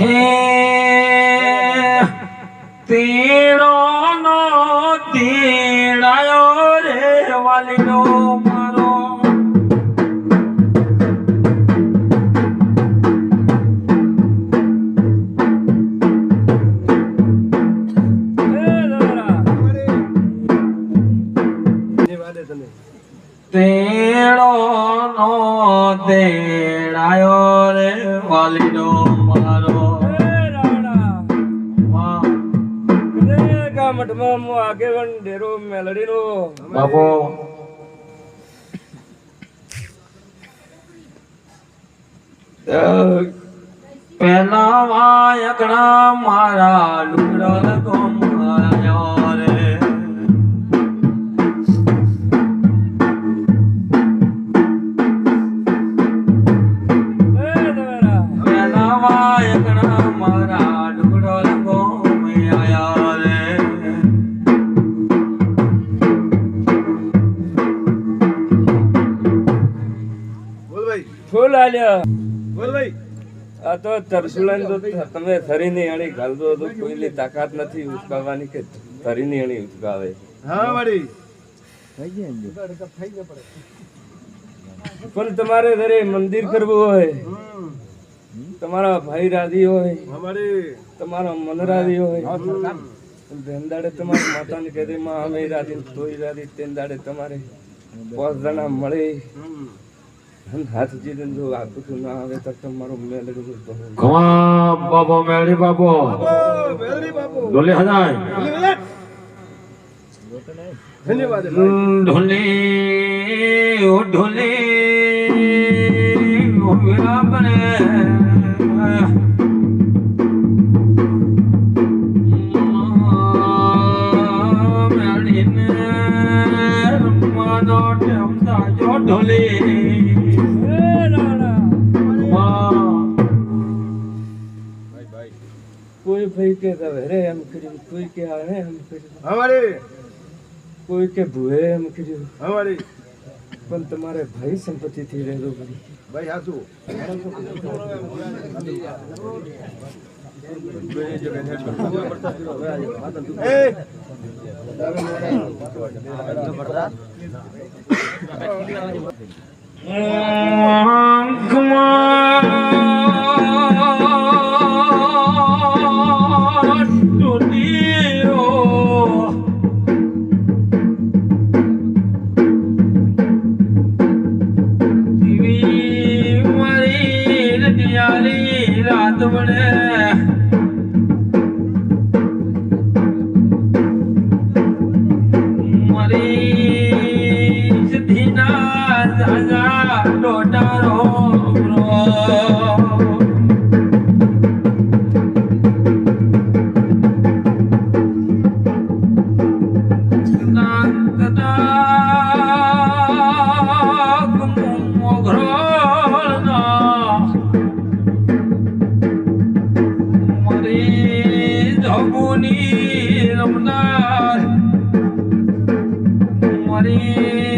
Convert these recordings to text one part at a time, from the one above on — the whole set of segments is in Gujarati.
હે તેરો નો તેડાયો રે વાલીનો મારો. તેડો નો તેડાયો રે વાલીનો વાહ, આગેવન ડેરો મેલડીનો. બાપો. પેલા વાયકણા મારા લુગડા ગમાયો આ તો તરસુલાને તો તમે થરીની અણી ઘાલતો તો કોઈની તાકાત નથી ઉચકાવવાની કે થરીની અણી ઉચકાવે. પણ તમારે ઘરે મંદિર કરવું હોય તમારા ભાઈ રાજી હોય તમારા મન રાજી હોય ધન દાડે તમારી માતાને કહે માં અમે રાજી તોય રાજી તેન દાડે તમારે પાંચ જણા મળે. હાથ જીને જો આખું ના આવે તો તમારો મેલ ઘણા બાબો મેળી બાબો. ડોલે હજાય ઢોલે ઓ ઢોલે ઓ મેરા બને. મેળીને રમવાનો ટેમ તાજો ઢોલે કોઈ ભાઈ કે ગવેરે એમ કર્યું કોઈ કે આવે એમ કર્યું. કોઈ કે ભૂએ એમ કર્યું. પણ તમારે ભાઈ સંપત્તિ થી રહેલું પડ્યું રાત બને મારી Hare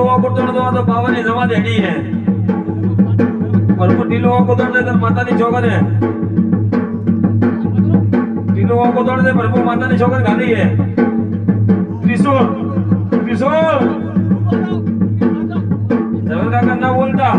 વાંકો તોડ દો તો બાવાની જમા દેડી હે. પરમો ઢીલો વાંકો તોડ દે તો માતાની છોકરે ઢીલો વાંકો તોડ દે ભરપૂર માતાની છોકર ગાલી હે. ત્રિશુલ ત્રિશુલ. જમીન કાકા ના બોલતા.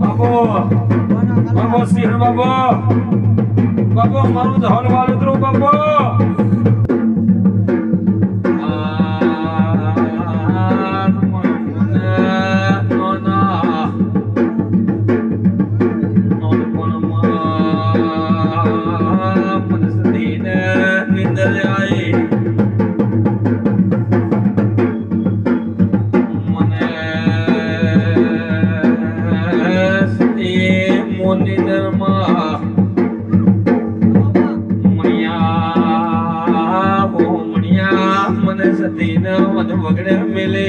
બાબો બાબો સિંહ બાબો બાબો મારું ધન વાળું બાબો મોતી મોતી ધર્મ મને સતી ના મન વગડે મેલે